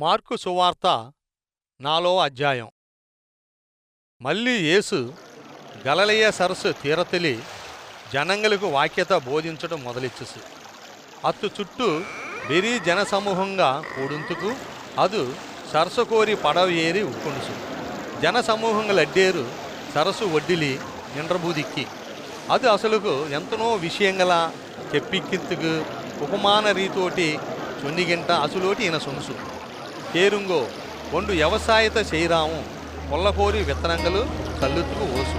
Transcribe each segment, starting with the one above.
Mark సువార్త నాలో అధ్యాయం. మళ్ళీ యేసు గలలయ్య సరస్సు తీరతెలి జనంగలకు వాక్యత బోధించడం మొదలెచ్చేసి అత్తు చుట్టూ బెరీ జనసమూహంగా కూడుంతుకు అదు సరస్సు కోరి పడవ ఏరి ఉక్కొనుసు. జనసమూహంగలడ్డేరు సరస్సు ఒడ్డిలి నిండ్రబూదిక్కి అది అసలుకు ఎంతనో విషయంగల చెప్పిక్కిత్తుకు ఉపమాన రీతోటి చొన్నిగింట అసులోటి ఈయన సొనుసు. కేరుంగో ఒండు వ్యవసాయత చేయరాము కొల్లకోరి విత్తనంగలు కల్లుతుకు ఓసు.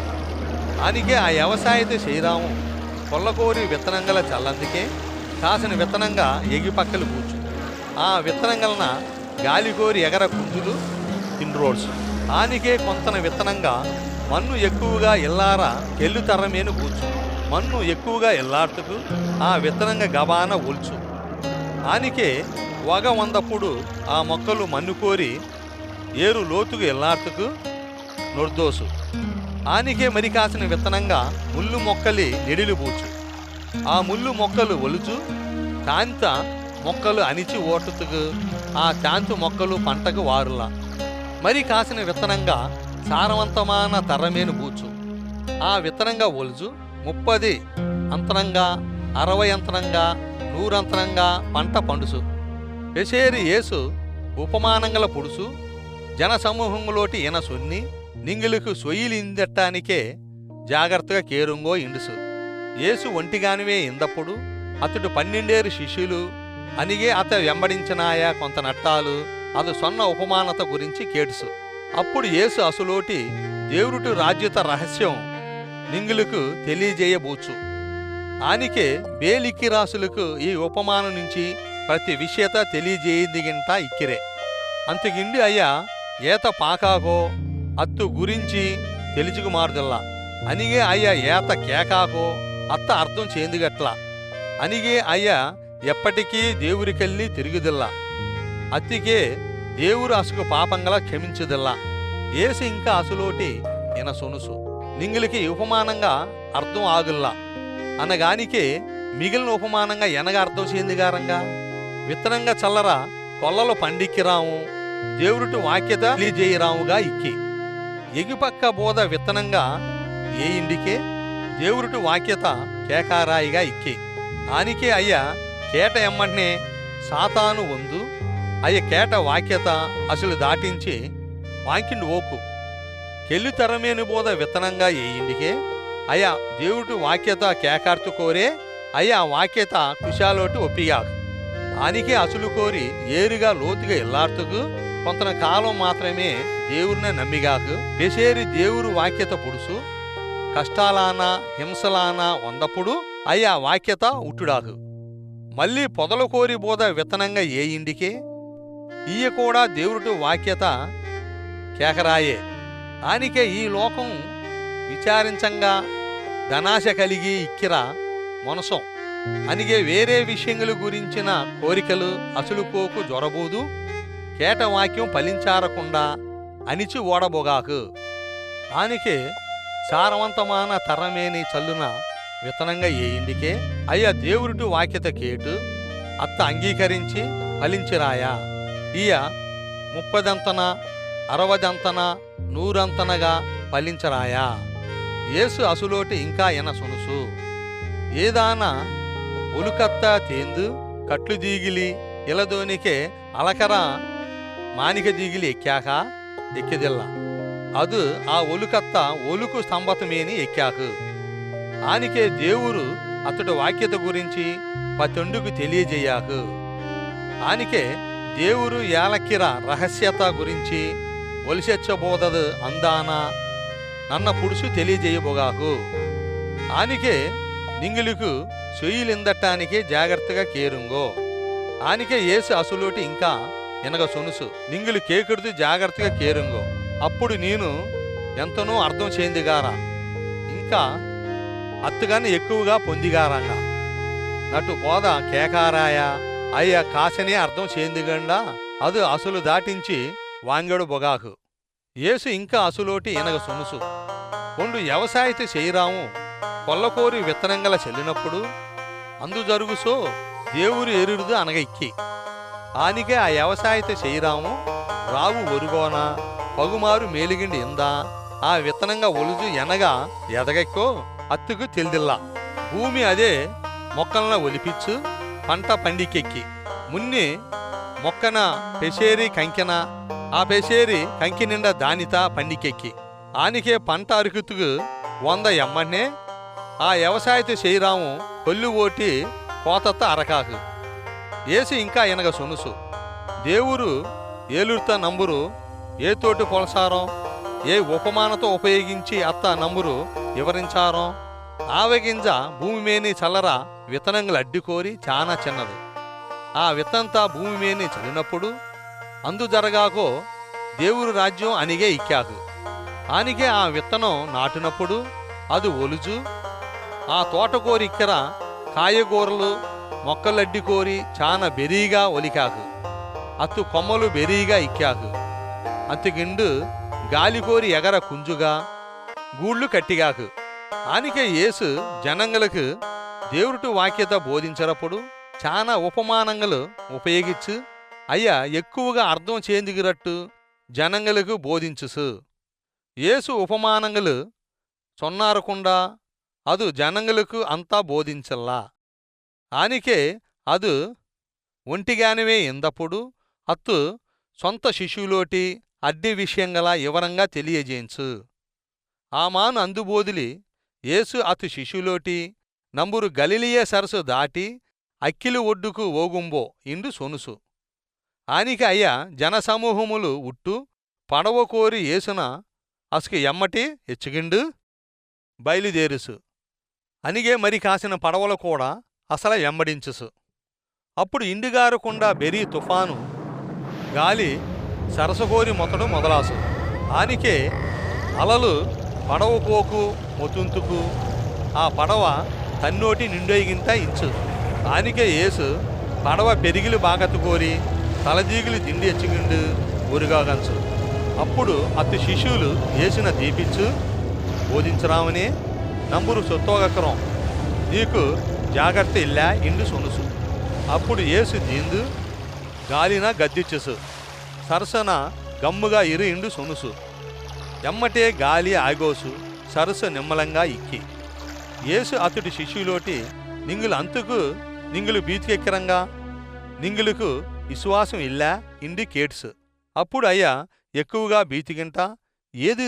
ఆనికే ఆ వ్యవసాయత చేయరాము కొల్లకోరి విత్తనంగల చల్లందుకే కాసిన విత్తనంగా ఎగిపక్కలు కూర్చు. ఆ విత్తనంగలన గాలికోరి ఎగర కుంజులు తిండ్రోడ్స్ ఆనికే కొంతన విత్తనంగా మన్ను ఎక్కువగా ఎల్లారా కెల్లు తరమేను కూర్చు. మన్ను ఎక్కువగా ఎల్లార్తుకు ఆ విత్తనంగా గబాన ఒల్చు. ఆనికే వగ వందప్పుడు ఆ మొక్కలు మన్ను కోరి ఏరు లోతుకు ఎల్లార్తుకు నొర్దోసు. ఆనికే మరి కాసిన విత్తనంగా ముళ్ళు మొక్కలి నిడిలు పూచు ఆ ముళ్ళు మొక్కలు ఒలుచు కాంత మొక్కలు అణిచి ఓటుతుకు ఆ కాంతు మొక్కలు పంటకు వారులా. మరి కాసిన విత్తనంగా సారవంతమైన తర్రమేను పూచు ఆ విత్తనంగా ఒలుచు ముప్పది అంతరంగా అరవై అంతరంగా నూరంతరంగా పంట పండుసు పెసేరి యేసు ఉపమానంగల పుడుసు జనసమూహంలోటి ఈన సొన్ని నింగిలకు సొయ్యిలిందెట్టానికే జాగ్రత్తగా కేరుంగో ఇండుసు. యేసు ఒంటిగానివే ఇందప్పుడు అతడు పన్నెండేరు శిష్యులు అనిగే అత వెంబడించినాయా కొంత నట్టాలు అది సొన్న ఉపమానత గురించి కేటుసు. అప్పుడు యేసు అసులోటి దేవురుటు రాజ్యత రహస్యం నింగులకు తెలియజేయబోచు. ఆనికే బేలిక్కి రాసులకు ఈ ఉపమానం నుంచి ప్రతి విషయత తెలియజేయదిగింట ఇక్కిరే. అంతకిండి అయ్యా ఏత పాకాకో అత్తు గురించి తెలుచుకు మారుదల్లా అనిగే అయ్యా ఏత కేకాకో అత్త అర్థం చేందిగట్లా. అనిగే అయ్యా ఎప్పటికీ దేవురికెళ్ళి తిరుగుదిల్లా. అత్తికే దేవురు అసుకు పాపంగల క్షమించుదిల్లా. ఏసి ఇంకా అసులోటి ఇన సొనుసు నింగులకి ఉపమానంగా అర్థం ఆగుల్లా. అనగానికే మిగిలిన ఉపమానంగా ఎనగ అర్థం చేందిగారంగా? విత్తనంగా చల్లరా కొల్లలో పండిక్కిరాము దేవురుటు వాక్యత తెలియజేయరాముగా ఇక్కి. ఎగిపక్క బోధ విత్తనంగా ఏ ఇండికే దేవురుటు వాక్యత కేకారాయిగా ఇక్కి. ఆనికే అయ్యా కేట ఎమ్మనే సాతాను వందు అయ్య కేట వాక్యత అసలు దాటించి వాంకిండు ఓకు. కెల్లు తరమేని బోధ విత్తనంగా ఏ ఇండికే అయ్యా దేవుడు వాక్యత కేకార్తు కోరే అయ్యా వాక్యత కుశాలోటి ఒప్పిగాకు. ఆనికే అసలు కోరి ఏరుగా లోతుగా ఎల్లార్తుకు కొంత కాలం మాత్రమే దేవుడిని నమ్మిగాకు. పెసేరి దేవుడు వాక్యత పొడుసు కష్టాలానా హింసలాన వందప్పుడు అయ్యా వాక్యత ఉట్టుడాకు. మళ్ళీ పొదలు కోరి బోధ విత్తనంగా ఏ ఇండికే? ఈయ కూడా దేవుడు వాక్యత కేకరాయే. దానికే ఈ లోకం విచారించంగా ధనాశ కలిగి ఇక్కిరా మనసం. అనిగే వేరే విషయముల గురించిన కోరికలు అసలుకోకు జొరబోదు కేటవాక్యం ఫలించారకుండా అనిచి ఓడబోగాకు. దానికే సారవంతమాన తరమేని చల్లున వితనంగా ఏయిందికే అయ్యా దేవుడు వాక్యత కేటు అత్త అంగీకరించి ఫలించిరాయా. ఈయ ముప్పదంతన అరవదంతన నూరంతనగా ఫలించరాయా. యేసు అసులోటి ఇంకా ఎన సొనుసు. ఏదానా ఉలుకత్త తేందు కట్లు దీగిలి ఇలదోనికే అలకర మానిక దీగిలి ఎక్కాక ఎక్కిదిల్ల ಅದು ಆ ಒಲುಕತ್ತ ఒలుకు స్తంభతమేని ఎక్కాకు ఆనికే దేవురు అతడు వాక్యత గురించి పతొండుకు తెలియజేయాకు ఆనికే దేవురు యాలక్కిర రహస్యత గురించి ఒలిసెచ్చబోదదు అందాన నన్న పుడుసు తెలియజేయబోగాకు ఆనికే నింగులకు సొయ్యిలిందటానికి జాగ్రత్తగా కేరుంగో. ఆనికే ఏసు అసులోటి ఇంకా ఎనగ సొనుసు. నింగులు కేకుడిది జాగ్రత్తగా కేరుంగో. అప్పుడు నేను ఎంతనో అర్థం చేయిందిగారా. ఇంకా అత్తుగానే ఎక్కువగా పొందిగారంగా. నటు బోధ కేకారాయ అయ్యా కాసనే అర్థం చేయిందిగండా. అది అసలు దాటించి వాంగడు బొగాకు. ఏసు ఇంకా అసులోటి ఎనగ సొనుసు. కొండు వ్యవసాయత చేయరాము. కొల్లకోరి విత్తనంగల చెల్లినప్పుడు అందుజరుగుసో దేవురు ఎరుడుదు అనగ ఇక్కి ఆనికే ఆ వ్యవసాయత చేయరాము రావు ఒరుగోన పగుమారు మేలిగిండి ఇందా ఆ విత్తనంగా ఒలుజు ఎనగ ఎదగెక్కో అత్తుకు తెలిదిల్లా. భూమి అదే మొక్కలను ఒలిపిచ్చు పంట పండికెక్కి. మున్ని మొక్కన పెసేరి కంకెన ఆ పెసేరి కంకి నిండా దానిత పండికెక్కి. ఆనికే పంట అరుకుతుకు వంద ఎమ్మన్నే ఆ ವ್ಯವಸಾಯತೆ శ్రీరాము కొల్లు ఓటి కోతత్త అరకాకు. ఏసి ఇంకా ఎనగ సొనుసు. దేవురు ఏలుర్త నంబురు ఏ తోటి పొలసారం ఏ ఉపమానతో ఉపయోగించి అత్త నంబురు వివరించారం ఆవగింజ భూమి మేని చల్లరా విత్తనంగులు అడ్డుకోరి చాలా చిన్నది. ఆ విత్తంతా భూమి మేని చల్లినప్పుడు అందు జరగాకో దేవుడు రాజ్యం అనిగే ఇక్కాకు. ఆనిగే ఆ విత్తనం నాటినప్పుడు అది ఒలుజు ఆ తోటకూర ఇక్కర కాయగూరలు మొక్కలడ్డి కోరి చాలా బెరీగా ఒలికాకు అత్తు కొమ్మలు బెరీగా ఇక్కాకు అత్తుగిండు గాలికోరి ఎగర కుంజుగా గూళ్ళు కట్టిగాకు ఆనికే యేసు జనంగలకు దేవుడు వాక్యత బోధించినప్పుడు చాలా ఉపమానంగలు ఉపయోగించు అయ్యా ఎక్కువగా అర్థం చేందుగిరట్టు జనంగలకు బోధించుసు. యేసు ఉపమానంగలు సొన్నారకుండా ಅದು జనంగులకు అంతా బోధించల్లా ఆనికే ಅದು ఒంటిగానివే ఎందప్పుడు అత్తు సొంత శిశువులోటి అడ్డి విషయంగల వివరంగా తెలియజేయించు ఆ మాను అందుబోదిలి యేసు అతు శిశువులోటి నంబురు గలిలియ సరస్సు దాటి అక్కిలి ఒడ్డుకు ఓగుంబో ఇండు సొనుసు ఆనిక అయ్య జనసమూహములు ఉట్టు పడవ కోరి యేసున అసుకు ఎమ్మటి హెచ్చుగిండు బయలుదేరుసు అనిగే మరి కాసిన పడవలు కూడా అసల వెంబడించుసు. అప్పుడు ఇండిగారకుండా బెరీ తుఫాను గాలి సరసగోరి మొత్తడు మొదలాసు. ఆనికే అలలు పడవ పోకు మొతుంతుకు ఆ పడవ తన్నోటి నిండొయ్యింత ఇంచు. ఆనికే ఏసు పడవ పెరిగిలు బాగత్తు కోరి తలదీగులు దిండి ఎచ్చుగిండు ఊరుగాగంచు అప్పుడు అతి శిశువులు ఏసిన దీపించు బోధించరామనే నంబురు సొత్తోగకరం. నీకు జాగ్రత్త ఇల్లా ఇండు సొనుసు. అప్పుడు ఏసు దీందు గాలిన గద్దిచ్చుసు. సరసన గమ్ముగా ఇరు ఇండు సొనుసు. ఎమ్మటే గాలి ఆగోసు సరస్సు నిమ్మలంగా ఇక్కి. ఏసు అతడి శిష్యులోటి నింగులు అంతుకు నింగులు బీతికెక్కరంగా నింగులకు విశ్వాసం ఇల్లా ఇండి కేట్స్. అప్పుడు అయ్యా ఎక్కువగా బీతిగింట ఏది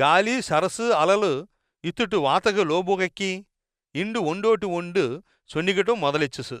గాలి సరస్సు అలలు ఇతుటు వాతకు లోబుగెక్కి ఇండు ఒండోటి ఒండు సొన్నిగటం మొదలెచ్చుసు.